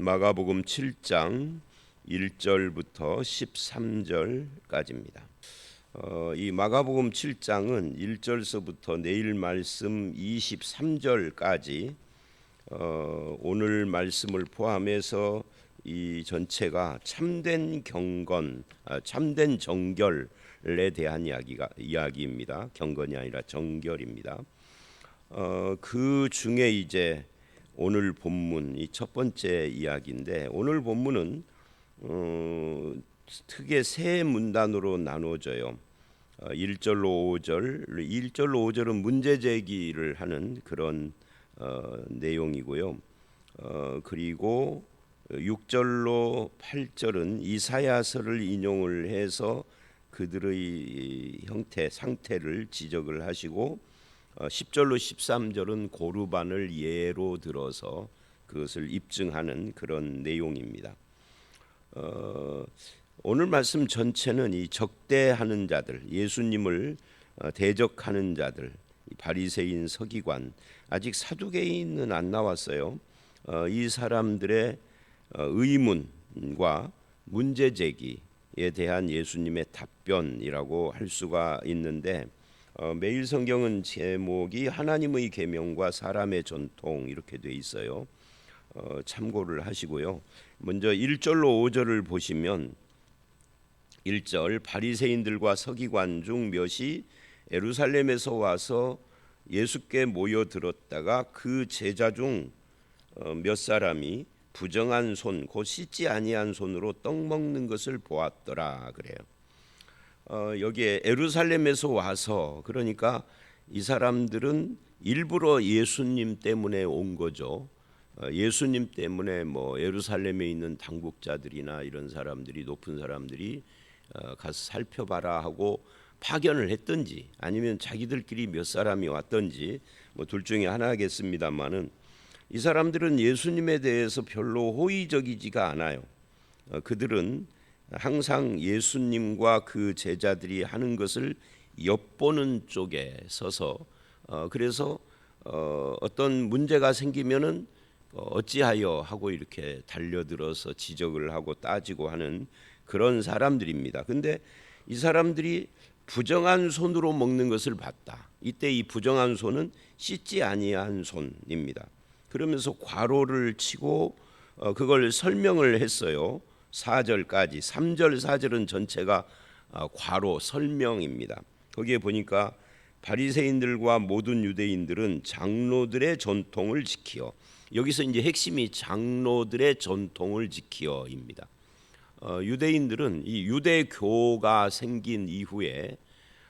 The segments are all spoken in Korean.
마가복음 7장 1절부터 13절까지입니다. 어, 이 마가복음 7장은 1절서부터 내일 말씀 23절까지 어, 오늘 말씀을 포함해서 이 전체가 참된 경건, 아, 참된 정결에 대한 이야기가 이야기입니다. 경건이 아니라 정결입니다. 어, 그 중에 이제 오늘 본문 이 첫 번째 이야기인데 오늘 본문은 어, 크게 세 문단으로 나누어져요. 어, 1절로 5절, 1절로 5절은 문제 제기를 하는 그런 어, 내용이고요. 어, 그리고 6절로 8절은 이사야서를 인용을 해서 그들의 형태, 상태를 지적을 하시고 어, 10절로 13절은 고르반을 예로 들어서 그것을 입증하는 그런 내용입니다. 어, 오늘 말씀 전체는 이 적대하는 자들, 예수님을 어, 대적하는 자들, 바리새인, 서기관, 아직 사두개인은 안 나왔어요. 어, 이 사람들의 어, 의문과 문제 제기에 대한 예수님의 답변이라고 할 수가 있는데 어, 매일 성경은 제목이 하나님의 계명과 사람의 전통 이렇게 돼 있어요. 어, 참고를 하시고요. 먼저 1절로 5절을 보시면 1절 바리새인들과 서기관 중 몇이 예루살렘에서 와서 예수께 모여 들었다가 그 제자 중 몇 사람이 부정한 손, 곧 씻지 아니한 손으로 떡 먹는 것을 보았더라 그래요. 어, 여기에 에루살렘에서 와서 그러니까 이 사람들은 일부러 예수님 때문에 온 거죠. 어, 예수님 때문에 뭐 예루살렘에 있는 당국자들이나 이런 사람들이 높은 사람들이 어, 가서 살펴봐라 하고 파견을 했든지 아니면 자기들끼리 몇 사람이 왔든지 뭐 둘 중에 하나겠습니다만은 이 사람들은 예수님에 대해서 별로 호의적이지가 않아요. 어, 그들은 항상 예수님과 그 제자들이 하는 것을 엿보는 쪽에 서서 어, 그래서 어, 어떤 문제가 생기면은 어찌하여 하고 이렇게 달려들어서 지적을 하고 따지고 하는 그런 사람들입니다. 근데 이 사람들이 부정한 손으로 먹는 것을 봤다. 이때 이 부정한 손은 씻지 아니한 손입니다. 그러면서 괄호를 치고 어, 그걸 설명을 했어요. 4절까지 3절 4절은 전체가 어, 괄호 설명입니다. 거기에 보니까 바리새인들과 모든 유대인들은 장로들의 전통을 지키어 여기서 이제 핵심이 장로들의 전통을 지키어입니다. 어, 유대인들은 이 유대교가 생긴 이후에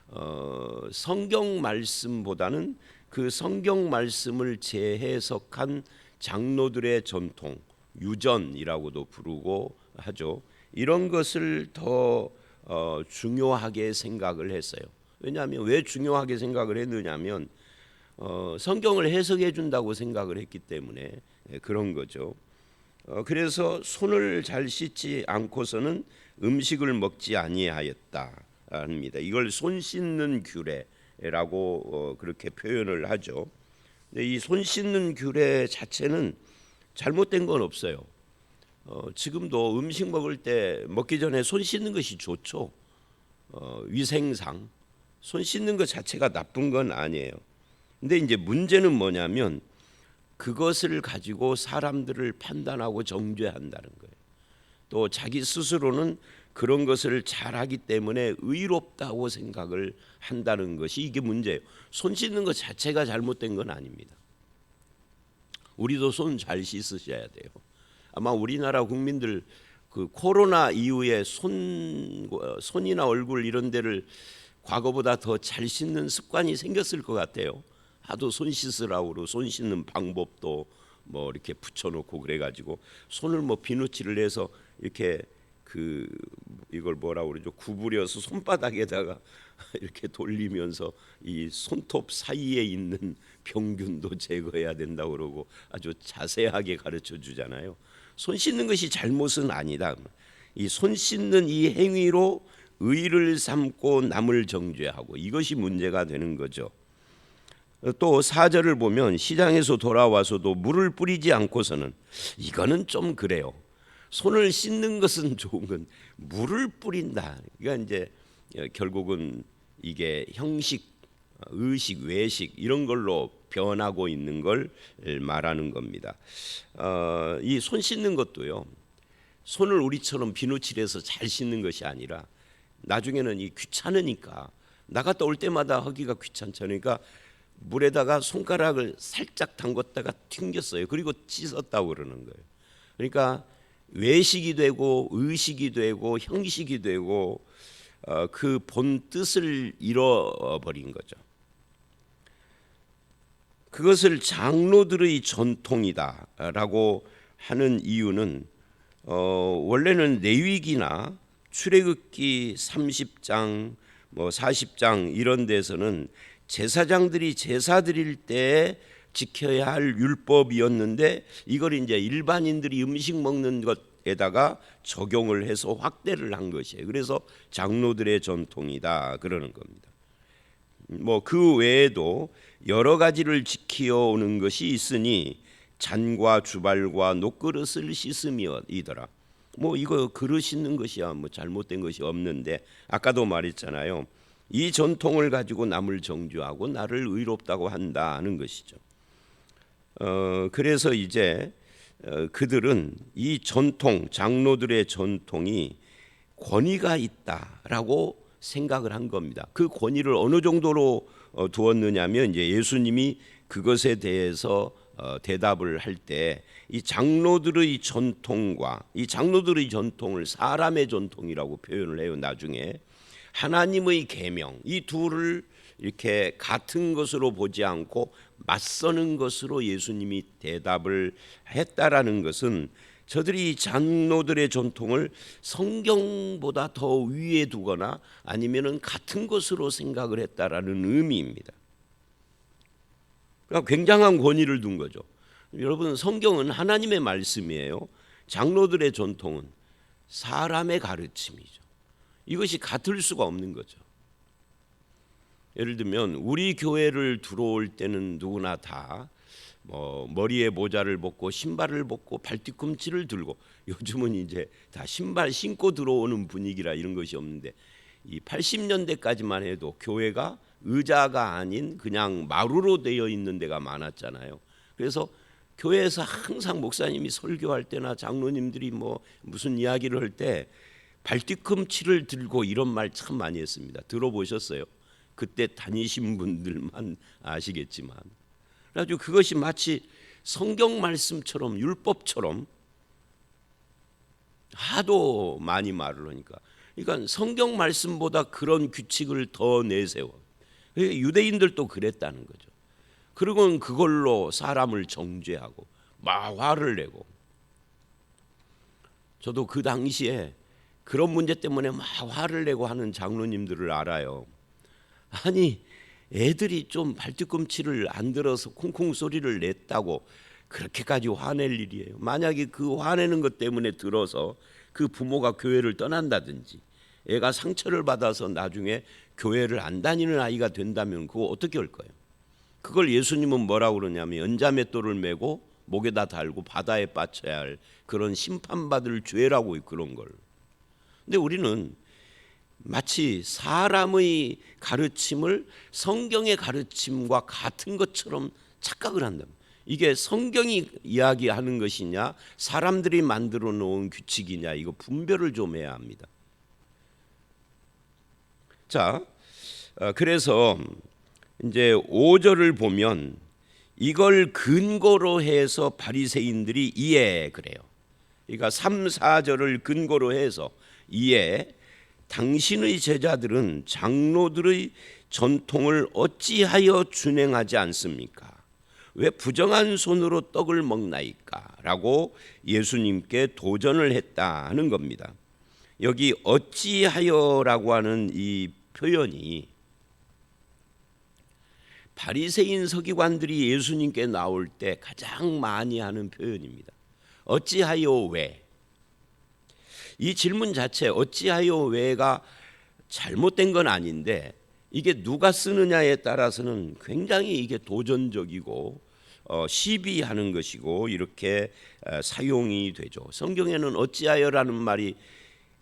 어, 성경 말씀보다는 그 성경 말씀을 재해석한 장로들의 전통 유전이라고도 부르고 하죠. 이런 것을 더 어, 중요하게 생각을 했어요. 왜냐하면 왜 중요하게 생각을 했느냐면 어, 성경을 해석해 준다고 생각을 했기 때문에 예, 그런 거죠. 어, 그래서 손을 잘 씻지 않고서는 음식을 먹지 아니하였다 합니다. 이걸 손 씻는 규례 라고 어, 그렇게 표현을 하죠. 이 손 씻는 규례 자체는 잘못된 건 없어요. 어, 지금도 음식 먹을 때 먹기 전에 손 씻는 것이 좋죠. 어, 위생상 손 씻는 것 자체가 나쁜 건 아니에요. 근데 이제 문제는 뭐냐면 그것을 가지고 사람들을 판단하고 정죄한다는 거예요. 또 자기 스스로는 그런 것을 잘하기 때문에 의롭다고 생각을 한다는 것이 이게 문제예요. 손 씻는 것 자체가 잘못된 건 아닙니다. 우리도 손 잘 씻으셔야 돼요. 아마 우리나라 국민들 그 코로나 이후에 손 손이나 얼굴 이런 데를 과거보다 더 잘 씻는 습관이 생겼을 것 같아요. 하도 손 씻으라고 그러고 손 씻는 방법도 뭐 이렇게 붙여놓고 그래가지고 손을 뭐 비누칠을 해서 이렇게 그 이걸 뭐라 그러죠 구부려서 손바닥에다가 이렇게 돌리면서 이 손톱 사이에 있는 병균도 제거해야 된다고 그러고 아주 자세하게 가르쳐 주잖아요. 손 씻는 것이 잘못은 아니다. 이 손 씻는 이 행위로 의를 삼고 남을 정죄하고 이것이 문제가 되는 거죠. 또 사절을 보면 시장에서 돌아와서도 물을 뿌리지 않고서는 이거는 좀 그래요. 손을 씻는 것은 좋은 건 물을 뿌린다. 그러니까 이제 결국은 이게 형식, 의식, 외식 이런 걸로 변하고 있는 걸 말하는 겁니다. 어, 이손 씻는 것도요. 손을 우리처럼 비누칠해서 잘 씻는 것이 아니라 나중에는 이 귀찮으니까 나갔다 올 때마다 하기가 귀찮잖아요. 그러니까 물에다가 손가락을 살짝 담궜다가 튕겼어요. 그리고 씻었다고 그러는 거예요. 그러니까 외식이 되고 의식이 되고 형식이 되고 어, 그본 뜻을 잃어버린 거죠. 그것을 장로들의 전통이다라고 하는 이유는 어, 원래는 내위기나 출애굽기 30장 뭐 40장 이런 데서는 제사장들이 제사 드릴 때 지켜야 할 율법이었는데 이걸 이제 일반인들이 음식 먹는 것에다가 적용을 해서 확대를 한 것이에요. 그래서 장로들의 전통이다 그러는 겁니다. 뭐 그 외에도 여러 가지를 지키어 오는 것이 있으니 잔과 주발과 녹그릇을 씻음이더라. 뭐 이거 그릇 씻는 것이야 뭐 잘못된 것이 없는데 아까도 말했잖아요. 이 전통을 가지고 남을 정죄하고 나를 의롭다고 한다는 것이죠. 어 그래서 이제 어, 그들은 이 전통 장로들의 전통이 권위가 있다라고 생각을 한 겁니다. 그 권위를 어느 정도로 어, 두었느냐면 이제 예수님이 그것에 대해서 어, 대답을 할 때 이 장로들의 전통과 이 장로들의 전통을 사람의 전통이라고 표현을 해요. 나중에 하나님의 계명 이 둘을 이렇게 같은 것으로 보지 않고 맞서는 것으로 예수님이 대답을 했다라는 것은 저들이 장로들의 전통을 성경보다 더 위에 두거나 아니면은 같은 것으로 생각을 했다라는 의미입니다. 그러니까 굉장한 권위를 둔 거죠. 여러분 성경은 하나님의 말씀이에요. 장로들의 전통은 사람의 가르침이죠. 이것이 같을 수가 없는 거죠. 예를 들면 우리 교회를 들어올 때는 누구나 다 뭐 머리에 모자를 벗고 신발을 벗고 발뒤꿈치를 들고 요즘은 이제 다 신발 신고 들어오는 분위기라 이런 것이 없는데 이 80년대까지만 해도 교회가 의자가 아닌 그냥 마루로 되어 있는 데가 많았잖아요. 그래서 교회에서 항상 목사님이 설교할 때나 장로님들이 뭐 무슨 이야기를 할 때 발뒤꿈치를 들고 이런 말 참 많이 했습니다. 들어보셨어요? 그때 다니신 분들만 아시겠지만 그래가지고 그것이 마치 성경 말씀처럼 율법처럼 하도 많이 말을 하니까 그러니까 성경 말씀보다 그런 규칙을 더 내세워 유대인들도 그랬다는 거죠. 그리고 그걸로 사람을 정죄하고 막 화를 내고 저도 그 당시에 그런 문제 때문에 막 화를 내고 하는 장로님들을 알아요. 아니 애들이 좀 발뒤꿈치를 안 들어서 쿵쿵 소리를 냈다고 그렇게까지 화낼 일이에요. 만약에 그 화내는 것 때문에 들어서 그 부모가 교회를 떠난다든지 애가 상처를 받아서 나중에 교회를 안 다니는 아이가 된다면 그거 어떻게 할 거예요? 그걸 예수님은 뭐라고 그러냐면 연자맷돌을 메고 목에다 달고 바다에 빠쳐야 할 그런 심판받을 죄라고 그런 걸. 근데 우리는 마치 사람의 가르침을 성경의 가르침과 같은 것처럼 착각을 한다. 이게 성경이 이야기하는 것이냐, 사람들이 만들어 놓은 규칙이냐, 이거 분별을 좀 해야 합니다. 자, 어, 그래서 이제 5절을 보면 이걸 근거로 해서 바리새인들이 이해 그래요. 그러니까 3, 4절을 근거로 해서 이해 당신의 제자들은 장로들의 전통을 어찌하여 준행하지 않습니까? 왜 부정한 손으로 떡을 먹나이까? 라고 예수님께 도전을 했다는 겁니다. 여기 어찌하여라고 하는 이 표현이 바리새인 서기관들이 예수님께 나올 때 가장 많이 하는 표현입니다. 어찌하여 왜? 이 질문 자체 어찌하여 왜가 잘못된 건 아닌데 이게 누가 쓰느냐에 따라서는 굉장히 이게 도전적이고 어, 시비하는 것이고 이렇게 어, 사용이 되죠. 성경에는 어찌하여라는 말이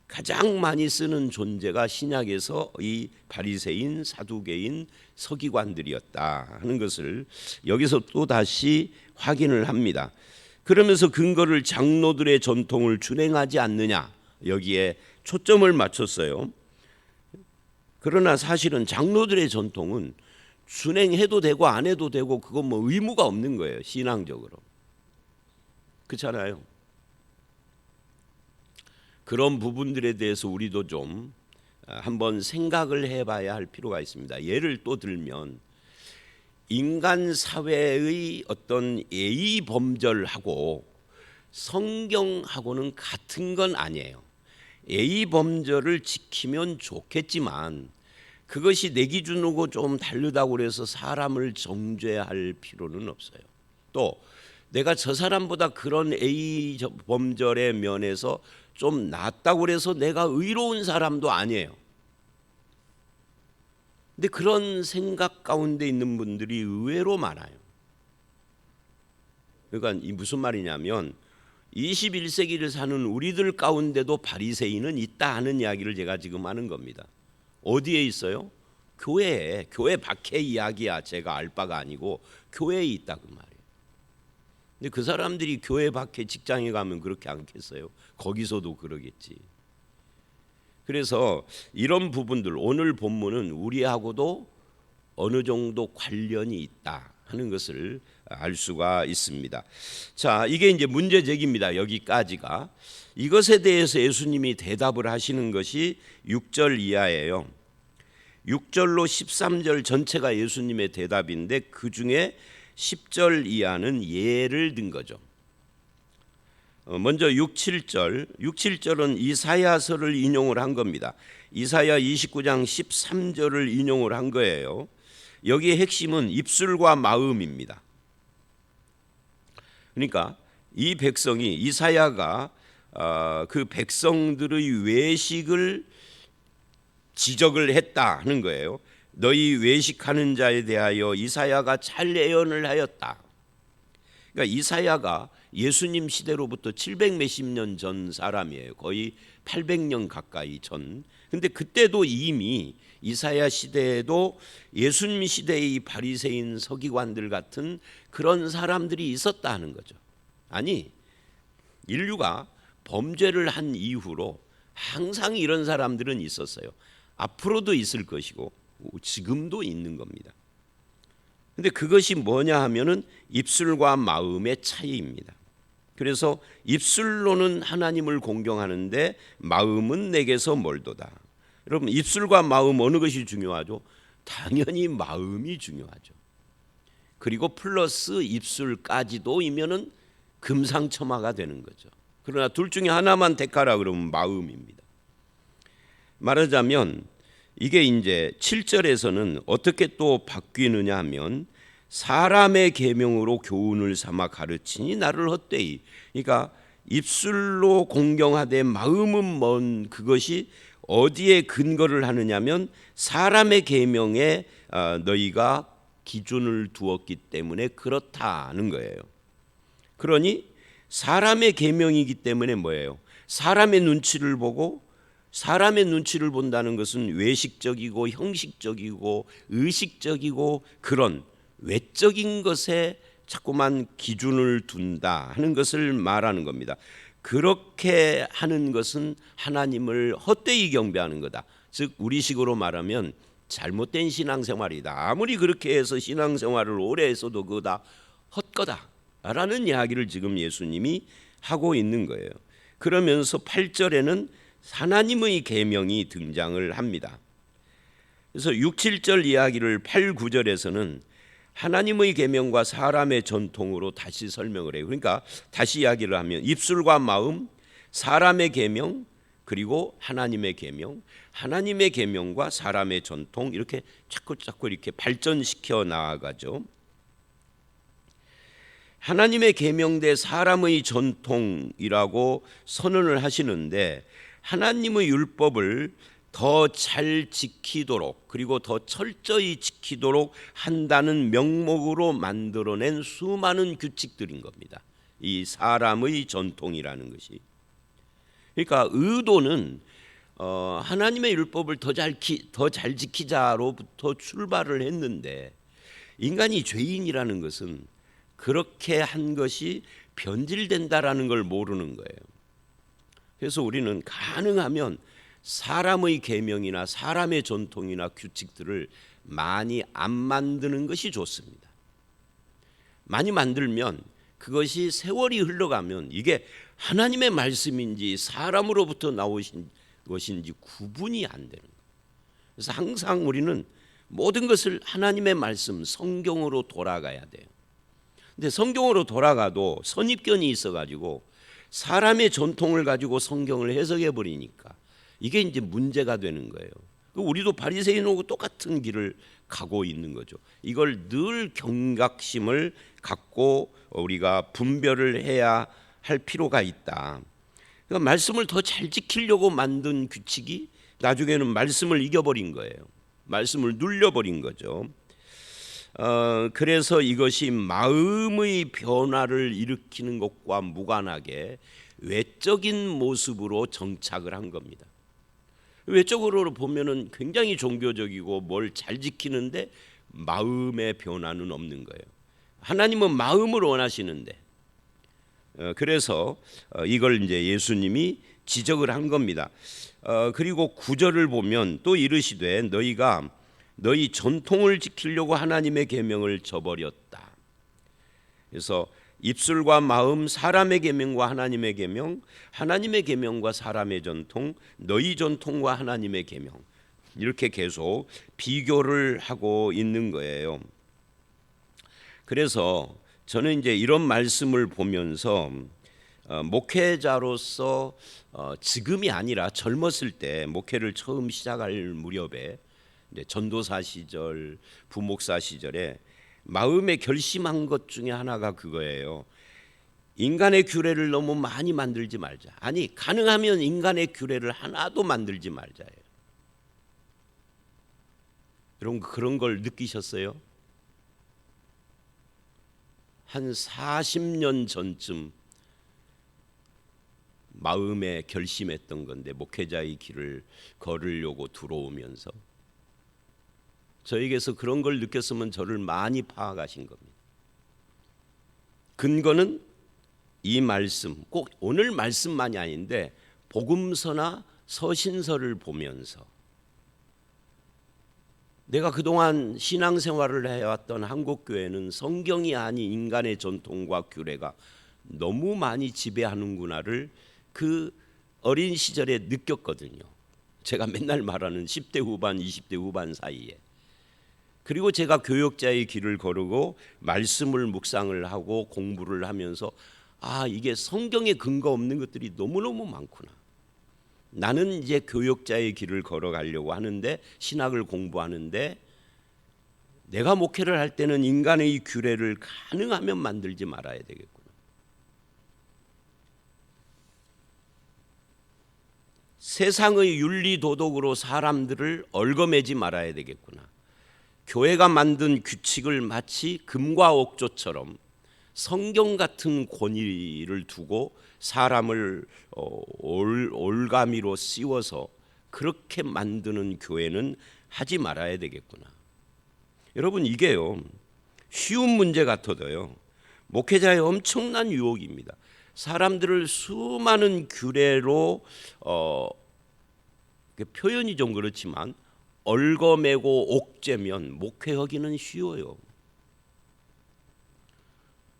가장 많이 쓰는 존재가 신약에서 이 바리새인, 사두개인, 서기관들이었다 하는 것을 여기서 또 다시 확인을 합니다. 그러면서 근거를 장로들의 전통을 준행하지 않느냐 여기에 초점을 맞췄어요. 그러나 사실은 장로들의 전통은 준행해도 되고 안 해도 되고 그건 뭐 의무가 없는 거예요 신앙적으로 그렇잖아요. 그런 부분들에 대해서 우리도 좀 아, 한번 생각을 해봐야 할 필요가 있습니다. 예를 또 들면 인간 사회의 어떤 예의 범절하고 성경하고는 같은 건 아니에요. 예의 범절을 지키면 좋겠지만 그것이 내 기준으로 좀 다르다고 그래서 사람을 정죄할 필요는 없어요. 또 내가 저 사람보다 그런 예의 범절의 면에서 좀 낫다고 그래서 내가 의로운 사람도 아니에요. 근데 그런 생각 가운데 있는 분들이 의외로 많아요. 그러니까 이 무슨 말이냐면 21세기를 사는 우리들 가운데도 바리새인은 있다 하는 이야기를 제가 지금 하는 겁니다. 어디에 있어요? 교회에 교회 밖에 이야기야 제가 알 바가 아니고 교회에 있다 그 말이에요. 근데 그 사람들이 교회 밖에 직장에 가면 그렇게 않겠어요? 거기서도 그러겠지. 그래서 이런 부분들 오늘 본문은 우리하고도 어느 정도 관련이 있다 하는 것을 알 수가 있습니다. 자, 이게 이제 문제 제기입니다. 여기까지가 이것에 대해서 예수님이 대답을 하시는 것이 6절 이하예요. 6절로 13절 전체가 예수님의 대답인데 그 중에 10절 이하는 예를 든 거죠. 어, 먼저 6, 7절, 6, 7절은 이사야서를 인용을 한 겁니다. 이사야 29장 13절을 인용을 한 거예요. 여기에 핵심은 입술과 마음입니다. 그러니까 이 백성이 이사야가 어, 그 백성들의 외식을 지적을 했다 하는 거예요. 너희 외식하는 자에 대하여 이사야가 잘 예언을 하였다. 그러니까 이사야가 예수님 시대로부터 700 몇십 년 전 사람이에요. 거의 800년 가까이 전. 근데 그때도 이미 이사야 시대에도 예수님 시대의 바리새인 서기관들 같은 그런 사람들이 있었다 하는 거죠. 아니 인류가 범죄를 한 이후로 항상 이런 사람들은 있었어요. 앞으로도 있을 것이고 지금도 있는 겁니다. 근데 그것이 뭐냐 하면은 입술과 마음의 차이입니다. 그래서 입술로는 하나님을 공경하는데 마음은 내게서 멀도다. 여러분 입술과 마음 어느 것이 중요하죠? 당연히 마음이 중요하죠. 그리고 플러스 입술까지도 이면은 금상첨화가 되는 거죠. 그러나 둘 중에 하나만 택하라 그러면 마음입니다. 말하자면 이게 이제 7절에서는 어떻게 또 바뀌느냐 하면 사람의 계명으로 교훈을 삼아 가르치니 나를 헛되이. 그러니까 입술로 공경하되 마음은 먼 그것이 어디에 근거를 하느냐면 사람의 계명에 어, 너희가 기준을 두었기 때문에 그렇다는 거예요. 그러니 사람의 계명이기 때문에 뭐예요? 사람의 눈치를 보고 사람의 눈치를 본다는 것은 외식적이고 형식적이고 의식적이고 그런 외적인 것에 자꾸만 기준을 둔다 하는 것을 말하는 겁니다. 그렇게 하는 것은 하나님을 헛되이 경배하는 거다. 즉 우리식으로 말하면 잘못된 신앙생활이다. 아무리 그렇게 해서 신앙생활을 오래 했어도 그거 다 헛거다라는 이야기를 지금 예수님이 하고 있는 거예요. 그러면서 8절에는 하나님의 계명이 등장을 합니다. 그래서 6, 7절 이야기를 8, 9절에서는 하나님의 계명과 사람의 전통으로 다시 설명을 해요. 그러니까 다시 이야기를 하면 입술과 마음, 사람의 계명, 그리고 하나님의 계명, 하나님의 계명과 사람의 전통 이렇게 자꾸 자꾸 이렇게 발전시켜 나아가죠. 하나님의 계명 대 사람의 전통이라고 선언을 하시는데 하나님의 율법을 더 잘 지키도록 그리고 더 철저히 지키도록 한다는 명목으로 만들어낸 수많은 규칙들인 겁니다. 이 사람의 전통이라는 것이. 그러니까 의도는 어, 하나님의 율법을 더 잘 더 잘 지키자로부터 출발을 했는데 인간이 죄인이라는 것은 그렇게 한 것이 변질된다라는 걸 모르는 거예요. 그래서 우리는 가능하면 사람의 계명이나 사람의 전통이나 규칙들을 많이 안 만드는 것이 좋습니다. 많이 만들면 그것이 세월이 흘러가면 이게 하나님의 말씀인지 사람으로부터 나오신 것인지 구분이 안 되는 거예요. 그래서 항상 우리는 모든 것을 하나님의 말씀 성경으로 돌아가야 돼요. 근데 성경으로 돌아가도 선입견이 있어 가지고 사람의 전통을 가지고 성경을 해석해 버리니까 이게 이제 문제가 되는 거예요. 우리도 바리새인하고 똑같은 길을 가고 있는 거죠. 이걸 늘 경각심을 갖고 우리가 분별을 해야 할 필요가 있다. 그러니까 말씀을 더 잘 지키려고 만든 규칙이 나중에는 말씀을 이겨버린 거예요. 말씀을 눌려버린 거죠. 어, 그래서 이것이 마음의 변화를 일으키는 것과 무관하게 외적인 모습으로 정착을 한 겁니다. 외적으로 보면은 굉장히 종교적이고 뭘 잘 지키는데 마음의 변화는 없는 거예요. 하나님은 마음을 원하시는데 어, 그래서 어, 이걸 이제 예수님이 지적을 한 겁니다. 어, 그리고 구절을 보면 또 이르시되 너희가 너희 전통을 지키려고 하나님의 계명을 저버렸다. 그래서 입술과 마음 사람의 계명과 하나님의 계명, 하나님의 계명과 사람의 전통, 너희 전통과 하나님의 계명 이렇게 계속 비교를 하고 있는 거예요. 그래서 저는 이제 이런 말씀을 보면서 어, 목회자로서 어, 지금이 아니라 젊었을 때 목회를 처음 시작할 무렵에 전도사 시절, 부목사 시절에 마음에 결심한 것 중에 하나가 그거예요. 인간의 규례를 너무 많이 만들지 말자. 아니 가능하면 인간의 규례를 하나도 만들지 말자예요. 여러분 그런 걸 느끼셨어요? 한 40년 전쯤 마음에 결심했던 건데 목회자의 길을 걸으려고 들어오면서 저에게서 그런 걸 느꼈으면 저를 많이 파악하신 겁니다. 근거는 이 말씀, 꼭 오늘 말씀만이 아닌데 복음서나 서신서를 보면서 내가 그동안 신앙생활을 해왔던 한국 교회는 성경이 아닌 인간의 전통과 규례가 너무 많이 지배하는구나를 그 어린 시절에 느꼈거든요. 제가 맨날 말하는 10대 후반, 20대 후반 사이에. 그리고 제가 교역자의 길을 걸으고 말씀을 묵상을 하고 공부를 하면서 아, 이게 성경에 근거 없는 것들이 너무너무 많구나. 나는 이제 교역자의 길을 걸어가려고 하는데 신학을 공부하는데 내가 목회를 할 때는 인간의 규례를 가능하면 만들지 말아야 되겠구나. 세상의 윤리 도덕으로 사람들을 얽어매지 말아야 되겠구나. 교회가 만든 규칙을 마치 금과 옥조처럼 성경 같은 권위를 두고 사람을 어, 올, 올가미로 씌워서 그렇게 만드는 교회는 하지 말아야 되겠구나. 여러분 이게요 쉬운 문제 같아도요 목회자의 엄청난 유혹입니다. 사람들을 수많은 규례로 어, 표현이 좀 그렇지만 얽어매고 옥죄면 목회하기는 쉬워요.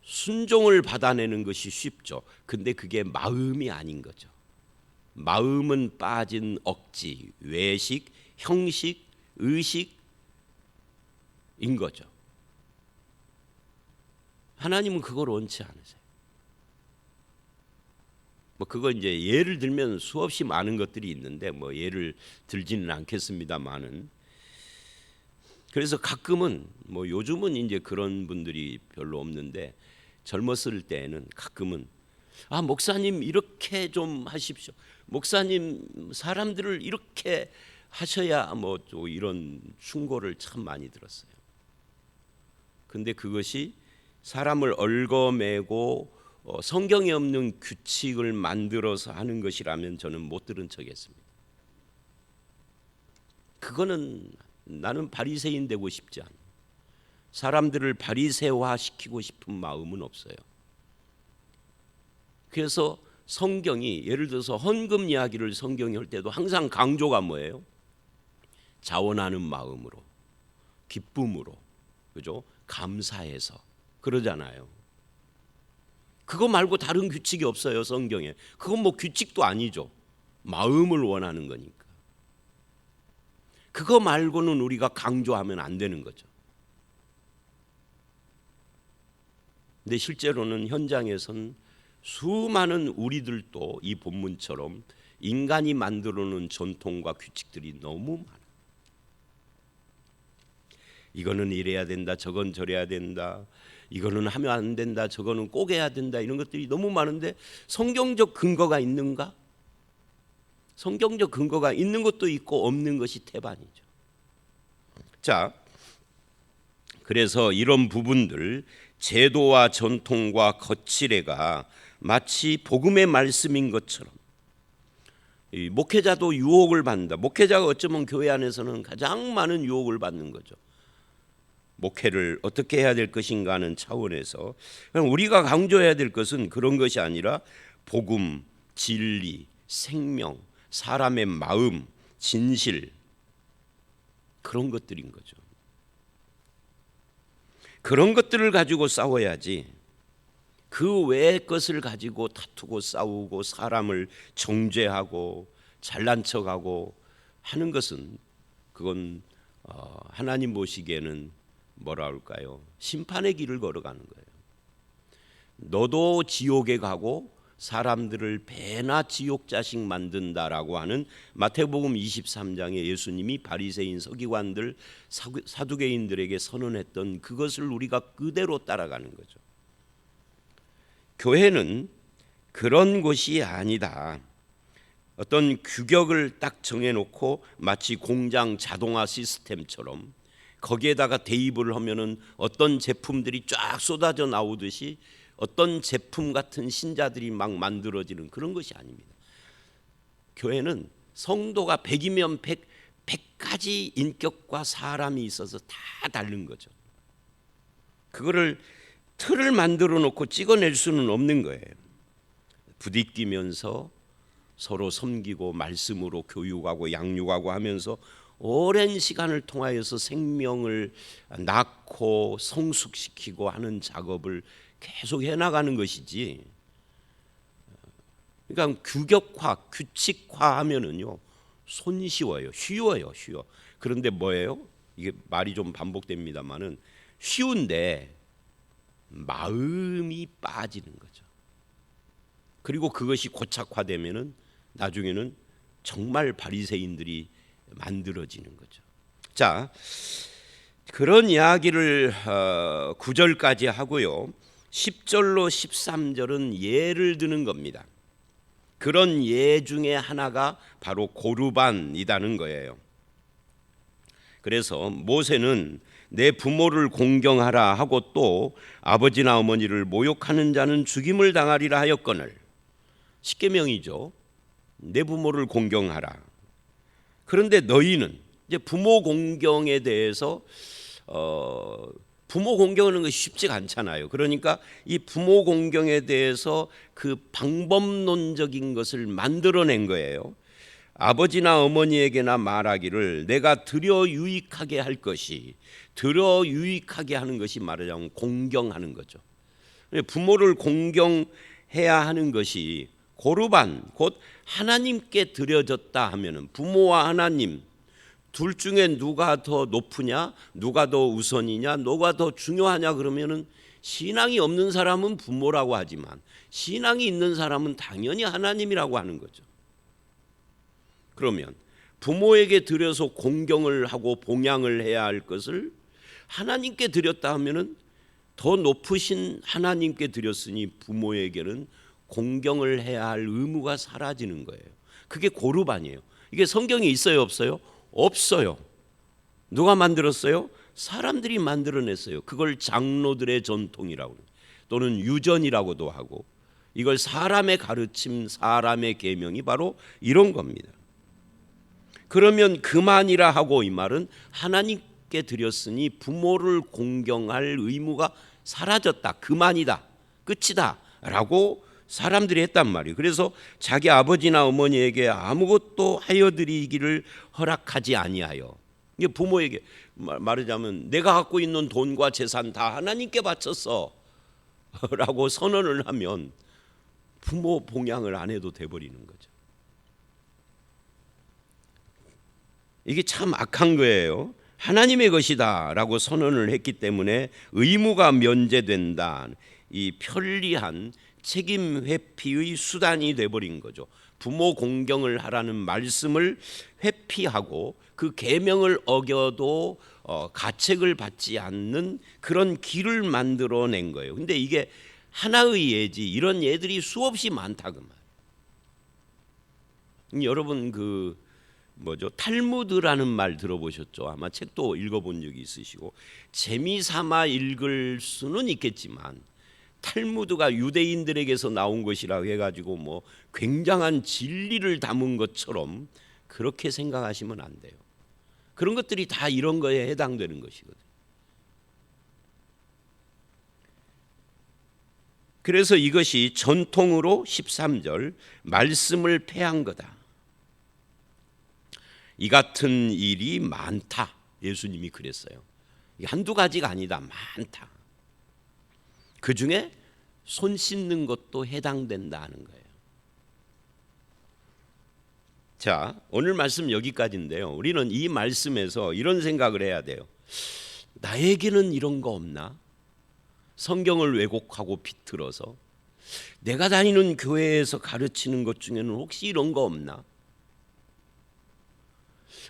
순종을 받아내는 것이 쉽죠. 근데 그게 마음이 아닌 거죠. 마음은 빠진 억지, 외식, 형식, 의식인 거죠. 하나님은 그걸 원치 않으세요. 뭐 그거 이제 예를 들면 수없이 많은 것들이 있는데 뭐 예를 들지는 않겠습니다만은 그래서 가끔은 뭐 요즘은 이제 그런 분들이 별로 없는데 젊었을 때에는 가끔은 아 목사님 이렇게 좀 하십시오. 목사님 사람들을 이렇게 하셔야 뭐 또 이런 충고를 참 많이 들었어요. 근데 그것이 사람을 얽어매고 어, 성경에 없는 규칙을 만들어서 하는 것이라면 저는 못 들은 척했습니다. 그거는 나는 바리새인 되고 싶지 않아. 사람들을 바리새화 시키고 싶은 마음은 없어요. 그래서 성경이 예를 들어서 헌금 이야기를 성경이 할 때도 항상 강조가 뭐예요? 자원하는 마음으로, 기쁨으로, 그죠? 감사해서 그러잖아요. 그거 말고 다른 규칙이 없어요 성경에. 그건 뭐 규칙도 아니죠. 마음을 원하는 거니까. 그거 말고는 우리가 강조하면 안 되는 거죠. 근데 실제로는 현장에선 수많은 우리들도 이 본문처럼 인간이 만들어 놓은 전통과 규칙들이 너무 많아. 이거는 이래야 된다, 저건 저래야 된다, 이거는 하면 안 된다, 저거는 꼭 해야 된다 이런 것들이 너무 많은데 성경적 근거가 있는가? 성경적 근거가 있는 것도 있고 없는 것이 태반이죠. 자, 그래서 이런 부분들 제도와 전통과 거칠애가 마치 복음의 말씀인 것처럼 이 목회자도 유혹을 받는다. 목회자가 어쩌면 교회 안에서는 가장 많은 유혹을 받는 거죠. 목회를 어떻게 해야 될 것인가 하는 차원에서 우리가 강조해야 될 것은 그런 것이 아니라 복음, 진리, 생명, 사람의 마음, 진실 그런 것들인 거죠. 그런 것들을 가지고 싸워야지 그 외의 것을 가지고 다투고 싸우고 사람을 정죄하고 잘난 척하고 하는 것은 그건 어, 하나님 보시기에는 뭐라 할까요? 심판의 길을 걸어가는 거예요. 너도 지옥에 가고 사람들을 배나 지옥 자식 만든다라고 하는 마태복음 23장에 예수님이 바리새인 서기관들 사두개인들에게 선언했던 그것을 우리가 그대로 따라가는 거죠. 교회는 그런 곳이 아니다. 어떤 규격을 딱 정해놓고 마치 공장 자동화 시스템처럼 거기에다가 대입을 하면은 어떤 제품들이 쫙 쏟아져 나오듯이 어떤 제품 같은 신자들이 막 만들어지는 그런 것이 아닙니다. 교회는 성도가 100이면 100, 100가지 인격과 사람이 있어서 다 다른 거죠. 그거를 틀을 만들어 놓고 찍어낼 수는 없는 거예요. 부딪히면서 서로 섬기고 말씀으로 교육하고 양육하고 하면서 오랜 시간을 통하여서 생명을 낳고 성숙시키고 하는 작업을 계속 해 나가는 것이지. 그러니까 규격화, 규칙화하면은요 손쉬워요, 쉬워요, 쉬워. 그런데 뭐예요? 이게 말이 좀 반복됩니다만은 쉬운데 마음이 빠지는 거죠. 그리고 그것이 고착화되면은 나중에는 정말 바리새인들이 만들어지는 거죠. 자, 그런 이야기를 어, 9절까지 하고요. 10절로 13절은 예를 드는 겁니다. 그런 예 중에 하나가 바로 고르반이라는 거예요. 그래서 모세는 내 부모를 공경하라 하고 또 아버지나 어머니를 모욕하는 자는 죽임을 당하리라 하였거늘 십계명이죠. 내 부모를 공경하라. 그런데 너희는 이제 부모 공경에 대해서 어, 부모 공경하는 것이 쉽지가 않잖아요. 그러니까 이 부모 공경에 대해서 그 방법론적인 것을 만들어낸 거예요. 아버지나 어머니에게나 말하기를 내가 들여 유익하게 할 것이 들여 유익하게 하는 것이 말하자면 공경하는 거죠. 부모를 공경해야 하는 것이 고르반 곧 하나님께 드려졌다 하면은 부모와 하나님 둘 중에 누가 더 높으냐, 누가 더 우선이냐, 누가 더 중요하냐 그러면은 신앙이 없는 사람은 부모라고 하지만 신앙이 있는 사람은 당연히 하나님이라고 하는 거죠. 그러면 부모에게 드려서 공경을 하고 봉양을 해야 할 것을 하나님께 드렸다 하면은 더 높으신 하나님께 드렸으니 부모에게는 공경을 해야 할 의무가 사라지는 거예요. 그게 고르반이에요. 이게 성경에 있어요, 없어요? 없어요. 누가 만들었어요? 사람들이 만들어냈어요. 그걸 장로들의 전통이라고 또는 유전이라고도 하고 이걸 사람의 가르침, 사람의 계명이 바로 이런 겁니다. 그러면 그만이라 하고 이 말은 하나님께 드렸으니 부모를 공경할 의무가 사라졌다. 그만이다. 끝이다라고 사람들이 했단 말이에요. 그래서 자기 아버지나 어머니에게 아무것도 하여 드리기를 허락하지 아니하여. 이게 부모에게 말하자면 내가 갖고 있는 돈과 재산 다 하나님께 바쳤어. 라고 선언을 하면 부모 봉양을 안 해도 돼 버리는 거죠. 이게 참 악한 거예요. 하나님의 것이다라고 선언을 했기 때문에 의무가 면제된다. 이 편리한 책임 회피의 수단이 돼 버린 거죠. 부모 공경을 하라는 말씀을 회피하고 그 계명을 어겨도 어, 가책을 받지 않는 그런 길을 만들어낸 거예요. 근데 이게 하나의 예지 이런 예들이 수없이 많다 그 말. 여러분 그 뭐죠 탈무드라는 말 들어보셨죠? 아마 책도 읽어본 적이 있으시고 재미 삼아 읽을 수는 있겠지만 탈무드가 유대인들에게서 나온 것이라고 해가지고 뭐 굉장한 진리를 담은 것처럼 그렇게 생각하시면 안 돼요. 그런 것들이 다 이런 거에 해당되는 것이거든. 그래서 이것이 전통으로 13절 말씀을 패한 거다. 이 같은 일이 많다. 예수님이 그랬어요. 한두 가지가 아니다. 많다. 그 중에 손 씻는 것도 해당된다는 거예요. 자, 오늘 말씀 여기까지인데요. 우리는 이 말씀에서 이런 생각을 해야 돼요. 나에게는 이런 거 없나? 성경을 왜곡하고 비틀어서 내가 다니는 교회에서 가르치는 것 중에는 혹시 이런 거 없나?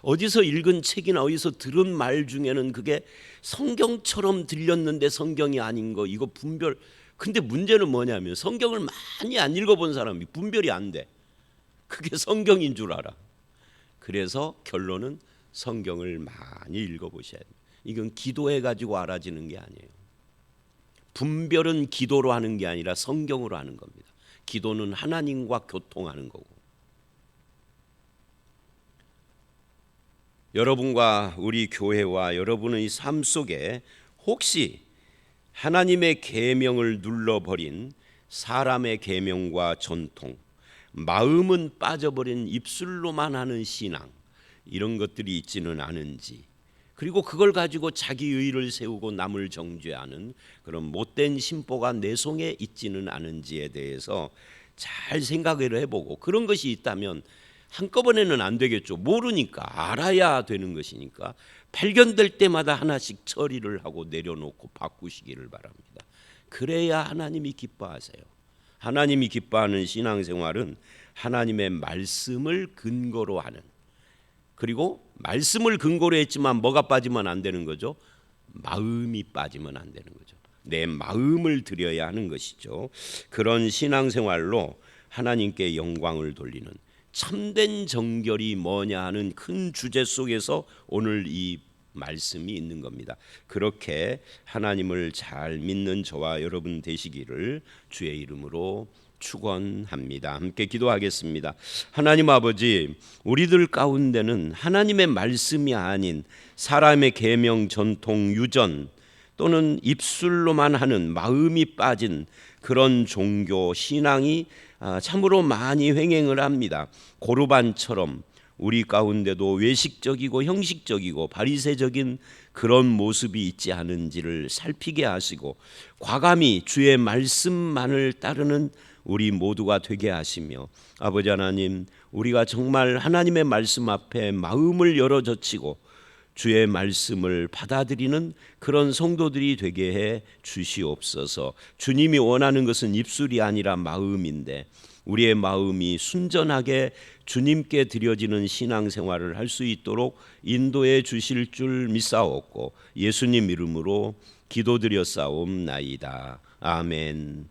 어디서 읽은 책이나 어디서 들은 말 중에는 그게 성경처럼 들렸는데 성경이 아닌 거 이거 분별 근데 문제는 뭐냐면 성경을 많이 안 읽어본 사람이 분별이 안 돼. 그게 성경인 줄 알아. 그래서 결론은 성경을 많이 읽어보셔야 돼. 이건 기도해 가지고 알아지는 게 아니에요. 분별은 기도로 하는 게 아니라 성경으로 하는 겁니다. 기도는 하나님과 교통하는 거고. 여러분과 우리 교회와 여러분의 삶 속에 혹시 하나님의 계명을 눌러버린 사람의 계명과 전통, 마음은 빠져버린 입술로만 하는 신앙 이런 것들이 있지는 않은지 그리고 그걸 가지고 자기 의를 세우고 남을 정죄하는 그런 못된 심보가 내 속에 있지는 않은지에 대해서 잘 생각을 해보고 그런 것이 있다면 한꺼번에는 안 되겠죠. 모르니까 알아야 되는 것이니까 발견될 때마다 하나씩 처리를 하고 내려놓고 바꾸시기를 바랍니다. 그래야 하나님이 기뻐하세요. 하나님이 기뻐하는 신앙생활은 하나님의 말씀을 근거로 하는 그리고 말씀을 근거로 했지만 뭐가 빠지면 안 되는 거죠? 마음이 빠지면 안 되는 거죠. 내 마음을 드려야 하는 것이죠. 그런 신앙생활로 하나님께 영광을 돌리는 참된 정결이 뭐냐 하는 큰 주제 속에서 오늘 이 말씀이 있는 겁니다. 그렇게 하나님을 잘 믿는 저와 여러분 되시기를 주의 이름으로 축원합니다. 함께 기도하겠습니다. 하나님 아버지, 우리들 가운데는 하나님의 말씀이 아닌 사람의 계명, 전통, 유전 또는 입술로만 하는 마음이 빠진 그런 종교 신앙이 아, 참으로 많이 횡행을 합니다. 고르반처럼 우리 가운데도 외식적이고 형식적이고 바리새적인 그런 모습이 있지 않은지를 살피게 하시고 과감히 주의 말씀만을 따르는 우리 모두가 되게 하시며 아버지 하나님 우리가 정말 하나님의 말씀 앞에 마음을 열어 젖히고 주의 말씀을 받아들이는 그런 성도들이 되게 해 주시옵소서. 주님이 원하는 것은 입술이 아니라 마음인데 우리의 마음이 순전하게 주님께 드려지는 신앙생활을 할 수 있도록 인도해 주실 줄 믿사옵고 예수님 이름으로 기도드렸사옵나이다. 아멘.